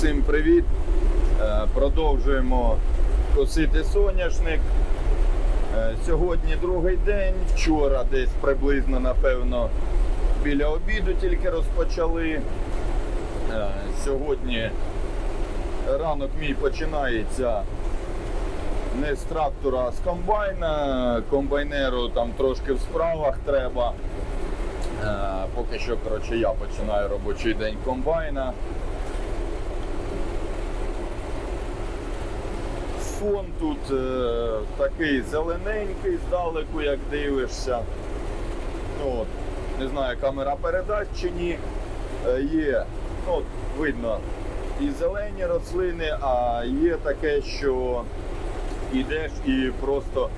Всім привіт! Е, Продовжуємо косити соняшник. Е, Сьогодні другий день. Вчора десь приблизно, напевно, біля обіду тільки розпочали. Е, Сьогодні ранок мій починається не з трактора, а з комбайна. Комбайнеру там трошки в справах треба. Поки що, коротше, я починаю робочий день комбайна. Фон тут е, такий зелененький здалеку, як дивишся. Ну, от, не знаю, камера передасть чи ні. Е, є, ну, видно, і зелені рослини, а є таке, що йдеш і просто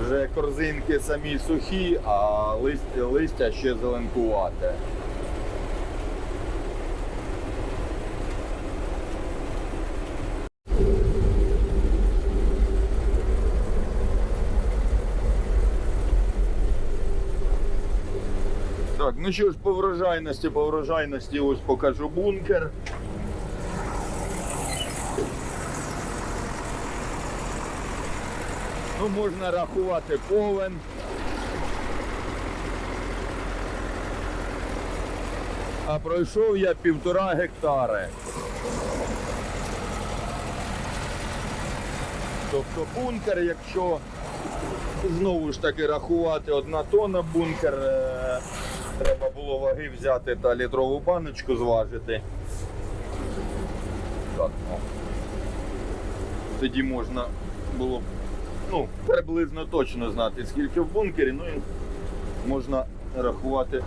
вже корзинки самі сухі, а листя, листя ще зеленкувате. Так, ну що ж, по врожайності, по врожайності ось покажу бункер. Ну, можна рахувати повен. А пройшов я півтора гектари. Тобто бункер, якщо знову ж таки рахувати одна тонна бункер, е, треба було ваги взяти та літрову баночку зважити. Так, ну. Тоді можна було ну, приблизно точно знати, скільки в бункері, ну і можна рахувати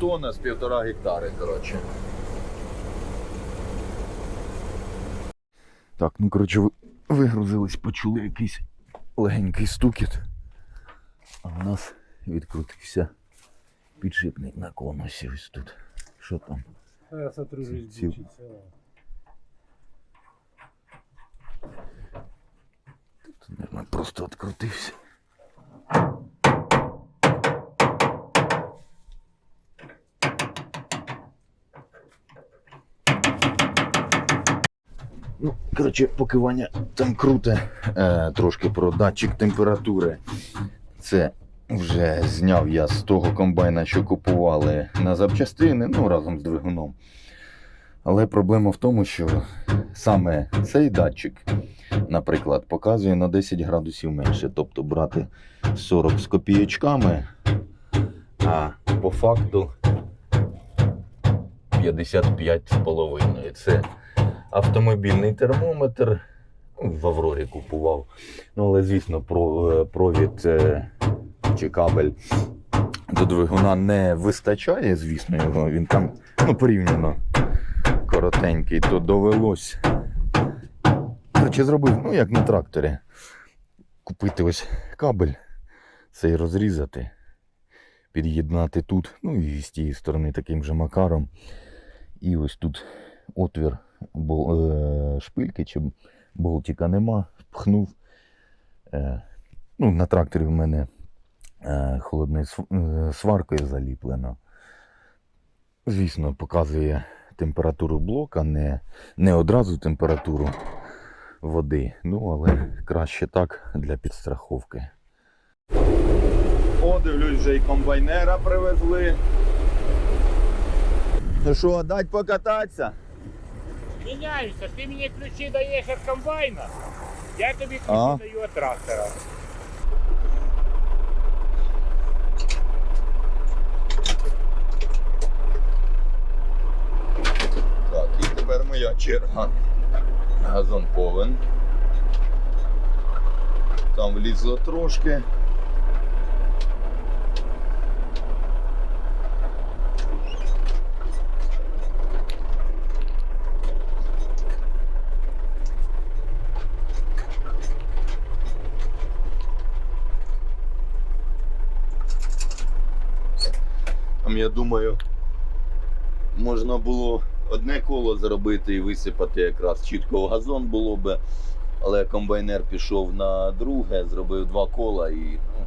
тонна з півтора гектари, коротше. Так, ну коротше, вигрузились, почули якийсь легенький стукіт. А в нас відкрутився підшипник на конусі ось тут. Що там? Я сотрудник Ці- учиться. Тут, наверное, просто відкрутився. Ну, коротше, поки Ваня там круте, е, трошки про датчик температури. Це вже зняв я з того комбайна, що купували на запчастини, ну разом з двигуном. Але проблема в тому, що саме цей датчик, наприклад, показує на 10 градусів менше. Тобто брати 40 з копієчками, а по факту 55,5. Це автомобільний термометр. В Аврорі купував. Ну, але, звісно, е, провід е, чи кабель до двигуна не вистачає, звісно, його. Він там ну, порівняно коротенький, то довелось. Коротше, зробив, ну як на тракторі. Купити ось кабель, цей розрізати, під'єднати тут, ну і з тієї сторони таким же макаром. І ось тут отвір бол, е, шпильки чи болтика нема, пхнув. Е, ну, на тракторі в мене холодною е, сваркою заліплено. Звісно, показує температуру блока, не, не одразу температуру води. Ну, але краще так для підстраховки. О, дивлюсь, вже і комбайнера привезли. Ну що, дать покататися? Міняюся, ти мені ключі даєш від комбайна, я тобі ключі А. даю від трактора. Черга. Газон повен. Там влізло трошки. Там, я думаю, можна було одне коло зробити і висипати якраз чітко в газон було би. Але комбайнер пішов на друге, зробив два кола і ну,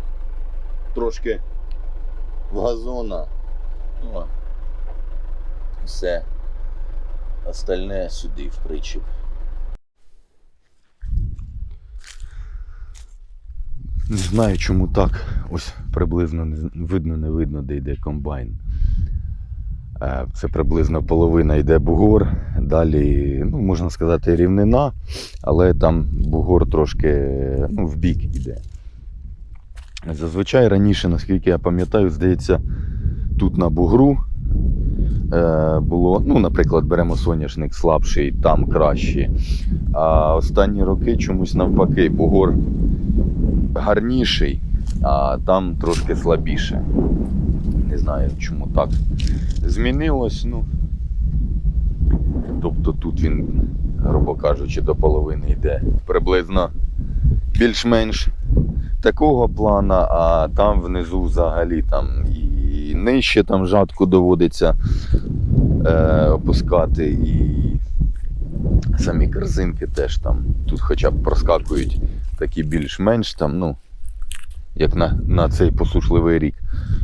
трошки в газона. Ну, все. Остальне сюди в причіп. Не знаю, чому так. Ось приблизно видно, не видно, де йде комбайн. Е, Це приблизно половина йде бугор, далі, ну, можна сказати, рівнина, але там бугор трошки ну, в бік йде. Зазвичай раніше, наскільки я пам'ятаю, здається, тут на бугру е, було, ну, наприклад, беремо соняшник слабший, там краще. А останні роки чомусь навпаки, бугор гарніший, а там трошки слабіше. Знаю, чому так змінилось. Ну, тобто тут він, грубо кажучи, до половини йде приблизно більш-менш такого плана, а там внизу взагалі там і нижче там жатку доводиться е, опускати, і самі корзинки теж там тут хоча б проскакують такі більш-менш там, ну, як на, на цей посушливий рік,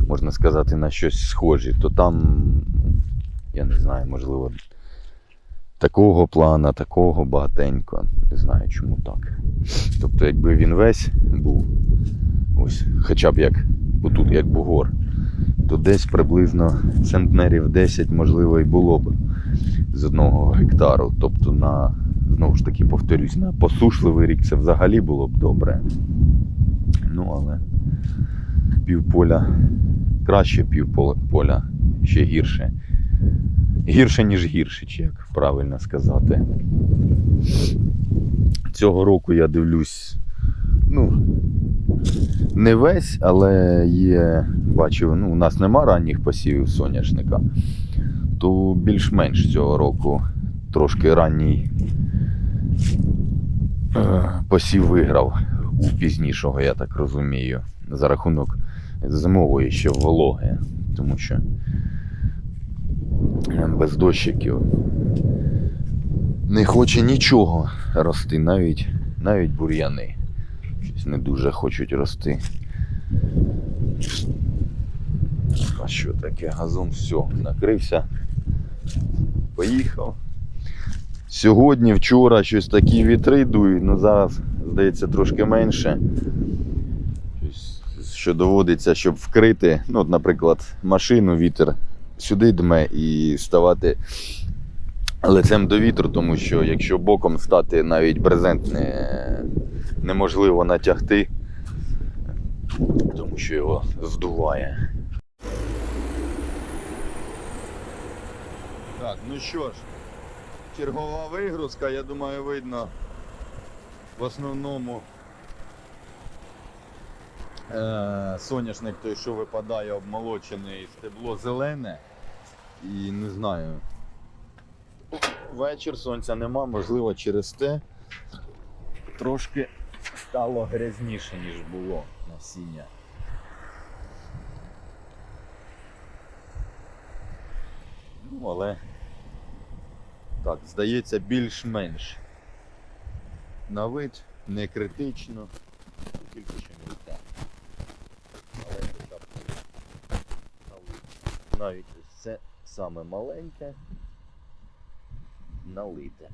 можна сказати, на щось схожі, то там, я не знаю, можливо, такого плана, такого багатенько. Не знаю, чому так. Тобто, якби він весь був, ось, хоча б як, отут як бугор, то десь приблизно центнерів 10, можливо, і було б з одного гектару. Тобто на, знову ж таки, повторюсь, на посушливий рік це взагалі було б добре. Ну, але півполя краще півполя ще гірше. Гірше, ніж гірше, чи як правильно сказати. Цього року я дивлюсь, ну, не весь, але є, бачив, ну, у нас нема ранніх посівів соняшника, то більш-менш цього року трошки ранній е, посів виграв у пізнішого, я так розумію, за рахунок зимової ще вологи, тому що е, без дощиків не хоче нічого рости, навіть, навіть бур'яни. Щось не дуже хочуть рости. А що таке? Газон все, накрився. Поїхав. Сьогодні, вчора щось такі вітри дують, ну зараз, здається, трошки менше. Що доводиться, щоб вкрити, ну, от, наприклад, машину, вітер сюди дме і ставати лицем до вітру, тому що якщо боком стати, навіть брезент не, неможливо натягти, тому що його здуває. Так, ну що ж, чергова вигрузка, я думаю, видно в основному соняшник той, що випадає обмолочений, стебло зелене. І не знаю. Вечір сонця нема, можливо, через те трошки стало грязніше, ніж було насіння. Ну, але так, здається, більш-менш на вид, не критично, тільки що навіть це саме маленьке налите.